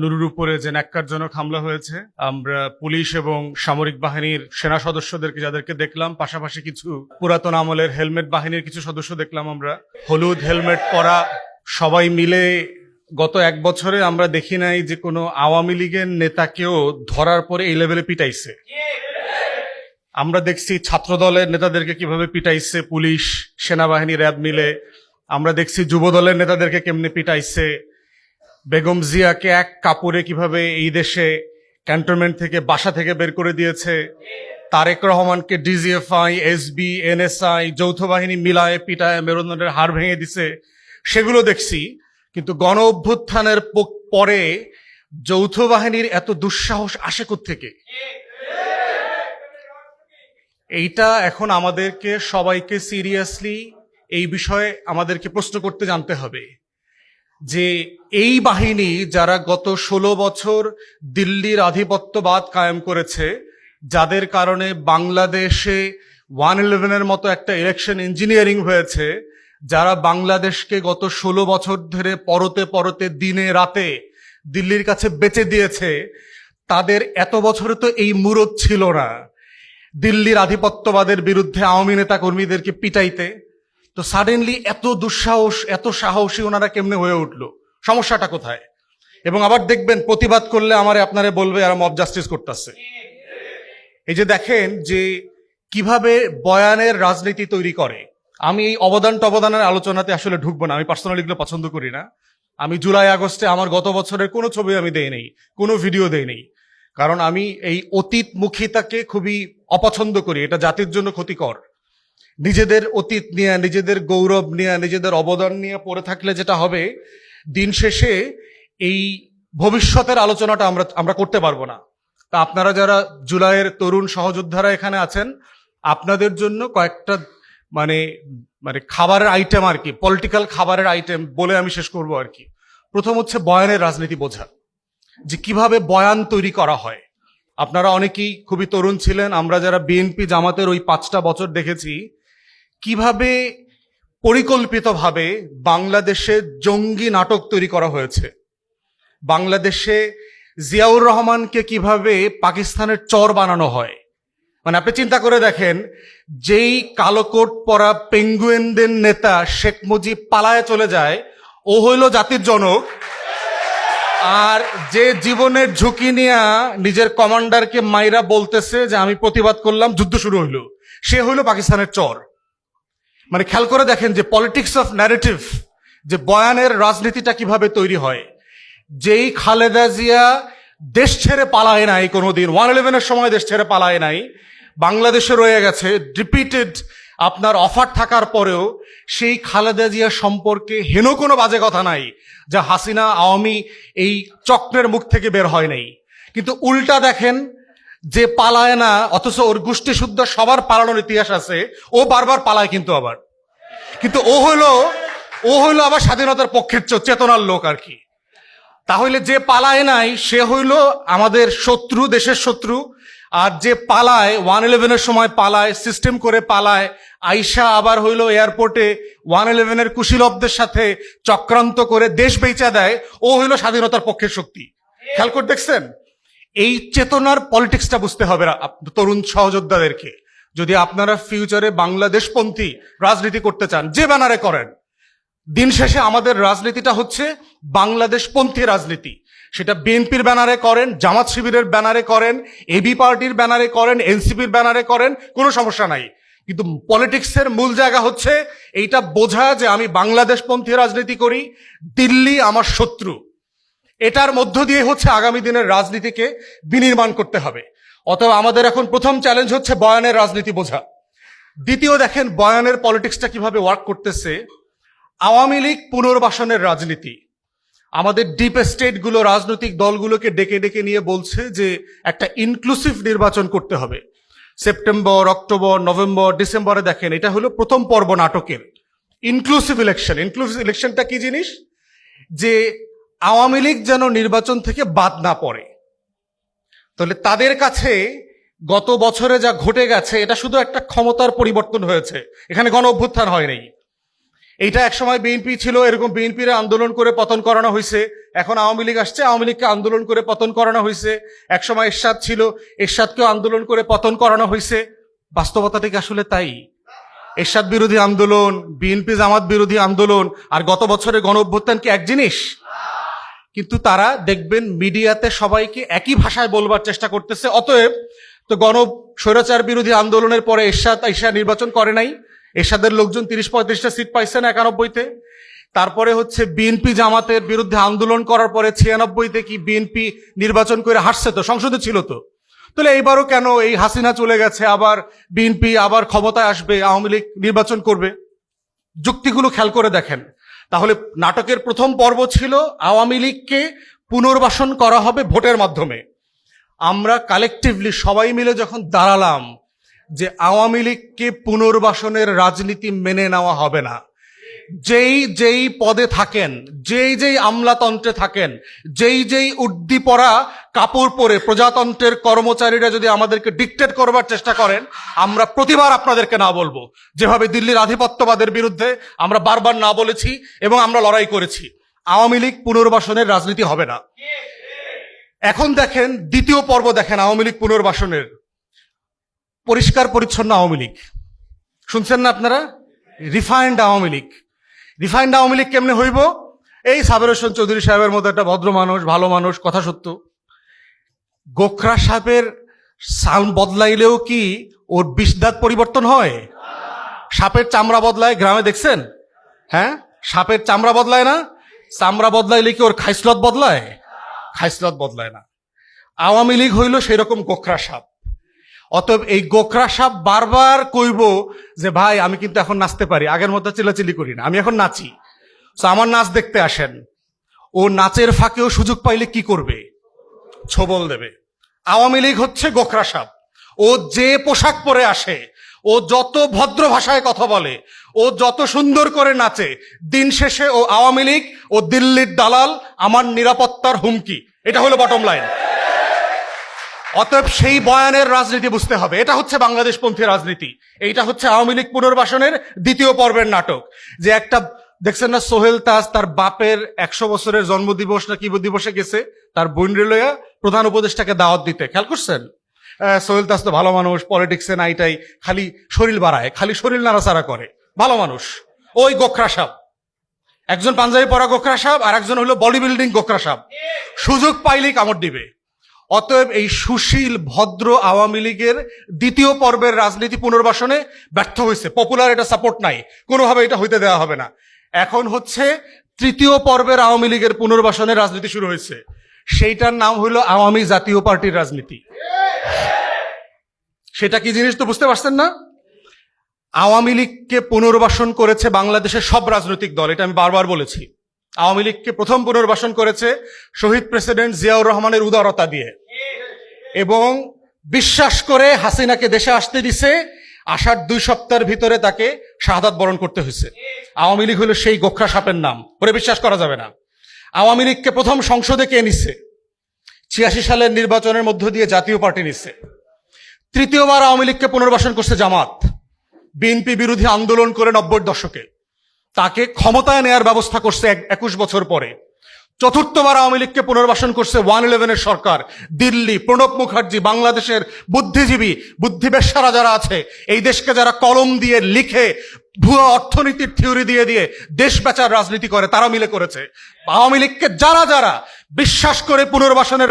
নুরুর উপরে যে ন্যাক্কারজনক হামলা হয়েছে, আমরা পুলিশ এবং সামরিক বাহিনীর সেনা সদস্যদেরকে যাদেরকে দেখলাম, পাশাপাশি কিছু পুরাতন আমলের হেলমেট বাহিনীর কিছু সদস্য দেখলাম আমরা। হলুদ হেলমেট পরা সবাই মিলে গত এক বছরে আমরা দেখি নাই যে কোনো আওয়ামী লীগের নেতাকেও ধরার পরে এই লেভেলে পিটাইছে। আমরা দেখছি ছাত্র দলের নেতাদেরকে কীভাবে পিটাইছে, পুলিশ সেনাবাহিনী র্যাব মিলে। আমরা দেখছি যুব দলের নেতাদেরকে কেমনে পিটাইছে। বেগম জিয়াকে এক কাপড়ে কীভাবে এই দেশে ক্যান্টনমেন্ট থেকে বাসা থেকে বের করে দিয়েছে, তারেক রহমানকে ডিজিএফআই, এসবি, এনএসআই, যৌথ বাহিনী মিলায় পিটায় মেরুদণ্ডের হাড় ভেঙে দিছে, সেগুলো দেখছি। কিন্তু গণ অভ্যুত্থানের পরে যৌথ বাহিনীর এত দুঃসাহস আসে থেকে এইটা এখন আমাদেরকে সবাইকে সিরিয়াসলি এই বিষয়ে আমাদেরকে প্রশ্ন করতে জানতে হবে। যে এই বাহিনী যারা গত ষোলো বছর দিল্লির আধিপত্যবাদ কায়েম করেছে, যাদের কারণে বাংলাদেশে ওয়ান ইলেভেনের মতো একটা ইলেকশন ইঞ্জিনিয়ারিং হয়েছে, যারা বাংলাদেশকে গত ষোলো বছর ধরে পরতে পরতে দিনে রাতে দিল্লির কাছে বেচে দিয়েছে, তাদের এত বছরে তো এই মুরত ছিল না। দিল্লির আধিপত্যবাদের বিরুদ্ধে আওয়ামী নেতা কর্মীদেরকে পিটাইতে তো সাডেনলি এত দুঃসাহস, এত সাহসী ওনারা কেমনে হয়ে উঠল? সমস্যাটা কোথায়? এবং আবার দেখবেন প্রতিবাদ করলে আমারে আপনারে বলবে আর মব জাস্টিস করতেছে। এই যে দেখেন যে কীভাবে বয়ানের রাজনীতি তৈরি করে। আমি এই অবদান টবদানের আলোচনাতে আসলে ঢুকবো না, আমি পার্সোনালি এগুলো পছন্দ করি না। আমি জুলাই আগস্টে আমার গত বছরের কোনো ছবি আমি দেই নেই, কোনো ভিডিও দেই নেই। কারণ আমি এই অতীত মুখিতাকে খুবই অপছন্দ করি, এটা জাতির জন্য ক্ষতিকর। নিজেদের অতীত নিয়ে, নিজেদের গৌরব নিয়ে, নিজেদের অবদান নিয়ে পড়ে থাকলে যেটা হবে, দিন শেষে এই ভবিষ্যতের আলোচনাটা আমরা আমরা করতে পারব না। তা আপনারা যারা জুলাইয়ের তরুণ সহযোদ্ধারা এখানে আছেন, আপনাদের জন্য কয়েকটা মানে মানে খাবারের আইটেম আর কি পলিটিক্যাল খাবারের আইটেম বলে আমি শেষ করব আর কি। প্রথম হচ্ছে বয়ানের রাজনীতি বোঝা, যে কীভাবে বয়ান তৈরি করা হয়। আপনারা অনেকেই খুবই তরুণ ছিলেন, আমরা যারা বিএনপি জামাতের ওই পাঁচটা বছর দেখেছি কীভাবে পরিকল্পিতভাবে বাংলাদেশে জঙ্গি নাটক তৈরি করা হয়েছে? বাংলাদেশে জিয়াউর রহমানকে কীভাবে পাকিস্তানের চর বানানো হয়? মানে আপনি চিন্তা করে দেখেন, যেই কালো কোট পরা পেঙ্গুয়েনদের নেতা শেখ মুজিব পালায় চলে যায়, ও হইল জাতির জনক। আর যে জীবনের ঝুঁকি নিয়ে নিজের কমান্ডারকে মাইরা বলতেছে যে, আমি প্রতিবাদ করলাম, যুদ্ধ শুরু হইল। সে হইল পাকিস্তানের চর। মানে খেয়াল করে দেখেন যে পলিটিক্স অফ ন্যারেটিভ যে বয়ানের রাজনীতিটা কীভাবে তৈরি হয়। যেই খালেদা জিয়া দেশ ছেড়ে পালায় নাই কোনোদিন ওয়ান ইলেভেনের সময় দেশ ছেড়ে পালায় নাই, বাংলাদেশে রয়ে গেছে রিপিটেড আপনার অফার থাকার পরেও সেই খালেদা জিয়া সম্পর্কে হেন কোনো বাজে কথা নাই, যা হাসিনা, আওয়ামী এই চক্রের মুখ থেকে বের হয় নাই। কিন্তু উল্টা দেখেন যে পালায় না, অথচ ওর গোষ্ঠী শুদ্ধ সবার পালানোর ইতিহাস আছে, ও বারবার পালায় কিন্তু আবার। কিন্তু ও হইল ও হইল আবার স্বাধীনতার পক্ষের চেতনার লোক আর কি। তাহলে যে পালায় নাই, সে হইল আমাদের শত্রু, দেশের শত্রু। আর যে পালায়, ওয়ান ইলেভেনের সময় পালায়, সিস্টেম করে পালায়, আইসা আবার হইল এয়ারপোর্টে ওয়ান ইলেভেনের কুশীলবদের সাথে চক্রান্ত করে দেশ বেচা দেয়, ও হইল স্বাধীনতার পক্ষের শক্তি। খেয়াল করে দেখছেন? এই চেতনার পলিটিক্সটা বুঝতে হবে তরুণ সহযোদ্ধাদেরকে। যদি আপনারা ফিউচারে বাংলাদেশপন্থী রাজনীতি করতে চান, যে ব্যানারে করেন, দিন শেষে আমাদের রাজনীতিটা হচ্ছে বাংলাদেশপন্থী রাজনীতি। সেটা বিএনপির ব্যানারে করেন, জামাত শিবিরের ব্যানারে করেন, এবি পার্টির ব্যানারে করেন, এনসিপির ব্যানারে করেন, কোনো সমস্যা নাই। কিন্তু পলিটিক্সের মূল জায়গা হচ্ছে, এইটা বোঝা যে আমি বাংলাদেশপন্থী রাজনীতি করি, দিল্লি আমার শত্রু। এটার মধ্য দিয়ে হচ্ছে আগামী দিনের রাজনীতিকে বিনির্মাণ করতে হবে। অতএব আমাদের এখন প্রথম চ্যালেঞ্জ হচ্ছে বয়ানের রাজনীতি বোঝা। দ্বিতীয় দেখেন, বয়ানের পলিটিক্সটা কীভাবে ওয়ার্ক করতেছে। আওয়ামী লীগ পুনর্বাসনের রাজনীতি। আমাদের ডিপ স্টেটগুলো রাজনৈতিক দলগুলোকে ডেকে ডেকে নিয়ে বলছে যে একটা ইনক্লুসিভ নির্বাচন করতে হবে। সেপ্টেম্বর, অক্টোবর, নভেম্বর, ডিসেম্বরে দেখেন, এটা হলো প্রথম পর্ব নাটকের। ইনক্লুসিভ ইলেকশন ইনক্লুসিভ ইলেকশনটা কি জিনিস? যে আওয়ামী লীগ যেন নির্বাচন থেকে বাদ না পড়ে। তাহলে তাদের কাছে গত বছরে যা ঘটে গেছে, এটা শুধু একটা ক্ষমতার পরিবর্তন হয়েছে। এখানে গণ অভ্যুত্থান হয়নি এইটা একসময় বিএনপি ছিল, এরকম বিএনপির আন্দোলন করে পতন করানো হয়েছে। এখন আওয়ামী লীগ আসছে, আওয়ামী লীগকে আন্দোলন করে পতন করানো হয়েছে। একসময় এরশাদ ছিল, এরশাদকেও আন্দোলন করে পতন করানো হয়েছে। বাস্তবতাটা কি আসলে তাই। এরশাদ বিরোধী আন্দোলন, বিএনপি জামাত বিরোধী আন্দোলন, আর গত বছরের গণ অভ্যুত্থান কি এক জিনিস? কিন্তু তারা দেখবেন মিডিয়াতে সবাইকে একই ভাষায় বলবার চেষ্টা করতেছে। অতএব, তো গণ স্বৈরাচার বিরোধী আন্দোলনের পরে এরশাদ ঈশা নির্বাচন করে নাই। এরশাদের লোকজন তিরিশ পঁয়ত্রিশটা সিট পাইছে না একানব্বইতে। তারপরে হচ্ছে বিএনপি জামাতের বিরুদ্ধে আন্দোলন করার পরে ছিয়ানব্বইতে কি বিএনপি নির্বাচন করে হাসছে তো? সংসদে ছিল তো। তাহলে এইবারও কেন এই হাসিনা চলে গেছে? আবার বিএনপি আবার ক্ষমতায় আসবে, আওয়ামী লীগ নির্বাচন করবে? যুক্তিগুলো খেয়াল করে দেখেন। তাহলে নাটকের প্রথম পর্ব ছিল আওয়ামী লীগকে পুনর্বাসন করা হবে ভোটের মাধ্যমে। আমরা কালেকটিভলি সবাই মিলে যখন দাঁড়ালাম যে আওয়ামী লীগকে পুনর্বাসনের রাজনীতি মেনে নেওয়া হবে না যেই যেই পদে থাকেন, যেই যেই আমলাতন্ত্রে থাকেন, যেই যেই উদ্দীপরা কাপড় পরে প্রজাতন্ত্রের কর্মচারীরা যদি আমাদেরকে ডিকটেট করবার চেষ্টা করেন, আমরা প্রতিবার আপনাদেরকে না বলব। যেভাবে দিল্লির আধিপত্যবাদের বিরুদ্ধে আমরা বারবার না বলেছি এবং আমরা লড়াই করেছি। আওয়ামী লীগ পুনর্বাসনের রাজনীতি হবে না। এখন দেখেন, দ্বিতীয় পর্ব দেখেন আওয়ামী লীগ পুনর্বাসনের। পরিষ্কার পরিচ্ছন্ন আওয়ামী লীগ। শুনছেন না আপনারা? রিফাইন্ড আওয়ামী লীগ। রিফাইন্ড আওয়ামী লীগ কেমনে হইব? এই সাবের হোসেন চৌধুরী সাহেবের মতো একটা ভদ্র মানুষ, ভালো মানুষ, কথা সত্য। গোখরা সাহেবের সাল বদলাইলেও কি ওর বিষদাঁত পরিবর্তন হয়? সাপের চামড়া বদলায়, গ্রামে দেখছেন? হ্যাঁ? সাপের চামড়া বদলায় না? চামড়া বদলাইলে কি ওর খাইসলত বদলায়? খাইসলত বদলায় না। আওয়ামী লীগ হইল সেরকম গোখরা সাপ। অতএব এই গোখরা সাপ বারবার কইব যে, ভাই, আমি কিন্তু এখন নাচতে পারি। আগের মতো চিলাচিলি করি না। আমি এখন নাচি। তো আমার নাচ দেখতে আসেন। ও নাচের ফাঁকেও সুযোগ পাইলে কি করবে? ছবল দেবে। আওয়ামী লীগ হচ্ছে গোখরা সাপ। ও যে পোশাক পরে আসে, ও যত ভদ্র ভাষায় কথা বলে, ও যত সুন্দর করে নাচে, দিন শেষে ও আওয়ামী লীগ ও দিল্লির দালাল আমার নিরাপত্তার হুমকি। এটা হলো বটম লাইন অতএব সেই বয়ানের রাজনীতি বুঝতে হবে। এটা হচ্ছে বাংলাদেশপন্থী রাজনীতি। এইটা হচ্ছে আওয়ামী লীগ পুনর্বাসনের দ্বিতীয় পর্বের নাটক। যে একটা, দেখছেন না, সোহেল তাজ তার বাপের একশো বছরের জন্মদিবস না কি দিবসে গেছে, তার বোন রেলয়া প্রধান উপদেষ্টাকে দাওয়াত দিতে। খেয়াল করছেন? সোহেল তাজ তো ভালো মানুষ পলিটিক্সে নাইটাই খালি শরীর বাড়ায়, খালি শরীর নাড়াচাড়া করে। ভালো মানুষ। ওই গোখরা সাপ। একজন পাঞ্জাবি পরা গোখরা সাপ আর একজন হলো বডি বিল্ডিং গোখরা সাপ। সুযোগ পাইলেই কামড় দিবে। অতএব এই সুশীল, ভদ্র আওয়ামী লীগের দ্বিতীয় পর্বের রাজনীতি পুনর্বাসনে ব্যর্থ হয়েছে। পপুলার এটা সাপোর্ট নাই। কোনোভাবে এটা হইতে দেওয়া হবে না। এখন হচ্ছে তৃতীয় পর্বের আওয়ামী লীগের পুনর্বাসনে রাজনীতি শুরু হয়েছে। সেইটার নাম হইল আওয়ামী জাতীয় পার্টির রাজনীতি। সেটা কি জিনিস তো বুঝতে পারছেন না? আওয়ামী লীগকে পুনর্বাসন করেছে বাংলাদেশের সব রাজনৈতিক দল, এটা আমি বারবার বলেছি। আওয়ামী লীগকে প্রথম পুনর্বাসন করেছে শহীদ প্রেসিডেন্ট জিয়াউর রহমানের উদারতা দিয়ে। এবং বিশ্বাস করে হাসিনাকে দেশে আসতে দিছে আসার দুই সপ্তাহের ভিতরে তাকে শাহাদাত বরণ করতে হয়েছে। আওয়ামী লীগ হলো সেই গোখরা সাপের নাম, ওরে বিশ্বাস করা যাবে না। আওয়ামী লীগকে প্রথম সংসদে কে নিচ্ছে ছিয়াশি সালের নির্বাচনের মধ্য দিয়ে জাতীয় পার্টি নিচ্ছে তৃতীয়বার আওয়ামী লীগকে পুনর্বাসন করছে জামাত। বিএনপি বিরোধী আন্দোলন করে নব্বই দশকে। তাকে ক্ষমতায় নেয়ার ব্যবস্থা করছে এক- একুশ বছর পরে। চতুর্থবার আওয়ামী লীগকে পুনর্বাসন করছে ওয়ান ইলেভেনের সরকার। দিল্লি, প্রণব মুখার্জি, বাংলাদেশের বুদ্ধিজীবী, বুদ্ধিবেশারা যারা আছে, এই দেশকে যারা কলম দিয়ে লিখে ভুয়া অর্থনীতির থিওরি দিয়ে দিয়ে দেশ বেচার রাজনীতি করে, তারা মিলে করেছে। আওয়ামী লীগকে যারা যারা বিশ্বাস করে পুনর্বাসনের